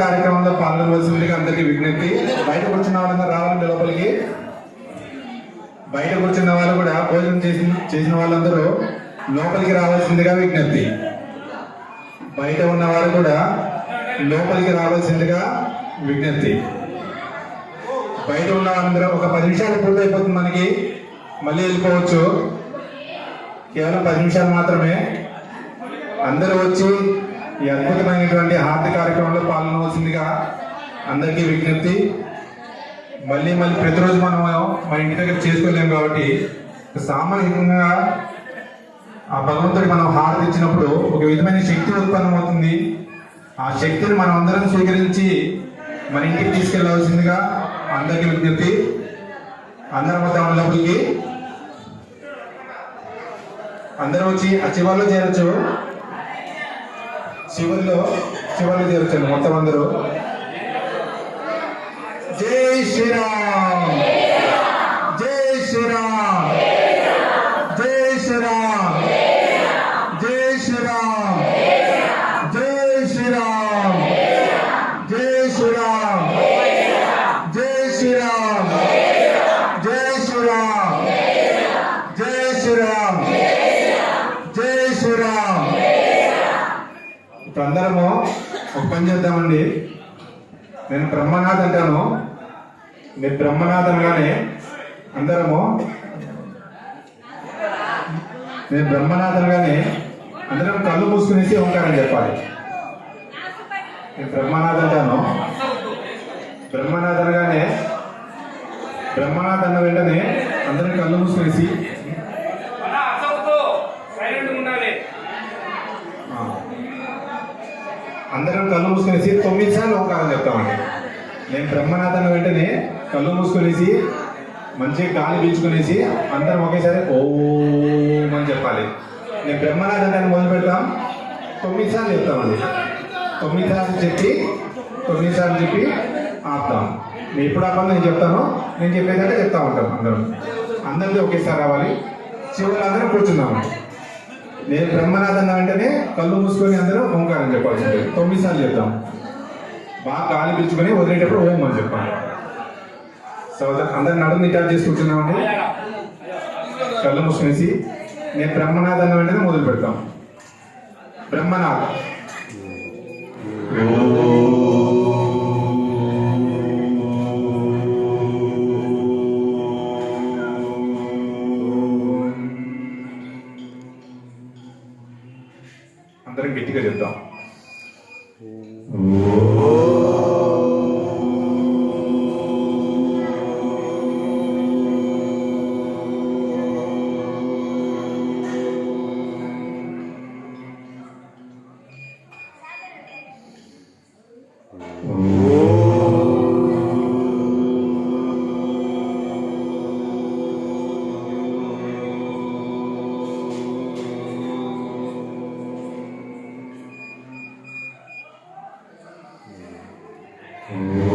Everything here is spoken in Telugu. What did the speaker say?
కార్యక్రమంలో పాల్గొనవలసిందిగా అందరికీ విజ్ఞప్తి. బయట కూర్చున్న వాళ్ళందరూ రావాలండి లోపలికి. బయట కూర్చున్న వాళ్ళు కూడా భోజనం చేసిన చేసిన వాళ్ళందరూ లోపలికి రావాల్సిందిగా విజ్ఞప్తి. బయట ఉన్న వాళ్ళు కూడా లోపలికి రావాల్సిందిగా విజ్ఞప్తి. బయట ఉన్న అందరూ ఒక పది నిమిషాలు పూర్తి అయిపోతుంది మనకి. మళ్ళీ వెళ్ళిపోవచ్చు. కేవలం పది నిమిషాలు మాత్రమే. అందరూ వచ్చి ఈ అద్భుతమైనటువంటి హారతి కార్యక్రమంలో పాల్గొనవలసిందిగా అందరికీ విజ్ఞప్తి. మళ్ళీ మళ్ళీ ప్రతిరోజు మనం మన ఇంటి దగ్గర చేసుకోలేము కాబట్టి సామాన్యంగా ఆ భగవంతుడి మనం హారతి ఇచ్చినప్పుడు ఒక విధమైన శక్తి ఉత్పన్నం అవుతుంది. ఆ శక్తిని మనం అందరం స్వీకరించి మన ఇంటికి తీసుకెళ్ళవలసిందిగా అందరికీ విజ్ఞప్తి. అందరం వద్దాం లోపలికి అందరూ వచ్చి ఆ చివరిలో చేరొచ్చు. చివరిలో చివరిలో చేరొచ్చు మొత్తం అందరూ. జై శ్రీరామ్! శ్రీరామ్ ఇప్పుడు అందరము ఒక పని చేద్దామండి. నేను బ్రహ్మనాథ్ అంటాను. నేను బ్రహ్మనాథ్ అనగానే అందరము నేను బ్రహ్మనాథ్ అనగానే అందరం కళ్ళు మూసుకునేసి ఓంకారం చెప్పాలి. నేను బ్రహ్మనాథ్ అంటాను. బ్రహ్మనాథ్ అనగానే బ్రహ్మనాథ్ అన్న వెంటనే అందరం కళ్ళు మూసుకునేసి అలా అసౌతో సైలెంట్ ఉండాలి ఆ, అందరం కళ్ళు మూసుకునేసి తొమ్మిది సార్లు ఓంకారం చెప్తామండి. నేను బ్రహ్మనాథన్ వెంటనే కళ్ళు మూసుకునేసి మంచి గాలి పీల్చుకునేసి అందరం ఒకేసారి ఓం అని చెప్పాలి. నేను బ్రహ్మనాథన్ అంటే మొదలు పెడతాం. తొమ్మిది సార్లు చెప్తామండి. తొమ్మిది సార్లు చెప్పి తొమ్మిది సార్లు చెప్పి ఆపుతాం. నేను ఎప్పుడు ఆపాలి నేను చెప్తాను. నేను చెప్పేదంటే చెప్తా ఉంటాం అందరం. అందరిది ఒకేసారి రావాలి. చివరి అందరం కూర్చుందామండి నేను బ్రహ్మనాథ్ అన్న వెంటనే కళ్ళు మూసుకొని అందరూ ఓంకారం చెప్పాల్సింది తొమ్మిది సార్లు చెప్తాం. బాగా కాలు పిలుచుకొని వదిలేటప్పుడు ఓం అని చెప్పాలి. సో అందరు నడుము నిటారు చేసి కూర్చున్నామండి కళ్ళు మూసుకునేసి నేను బ్రహ్మనాథ్ అన్న వెంటనే మొదలు పెడతాం. బ్రహ్మనాథ్. అందరం గట్టిగా చెప్తాం. Oh.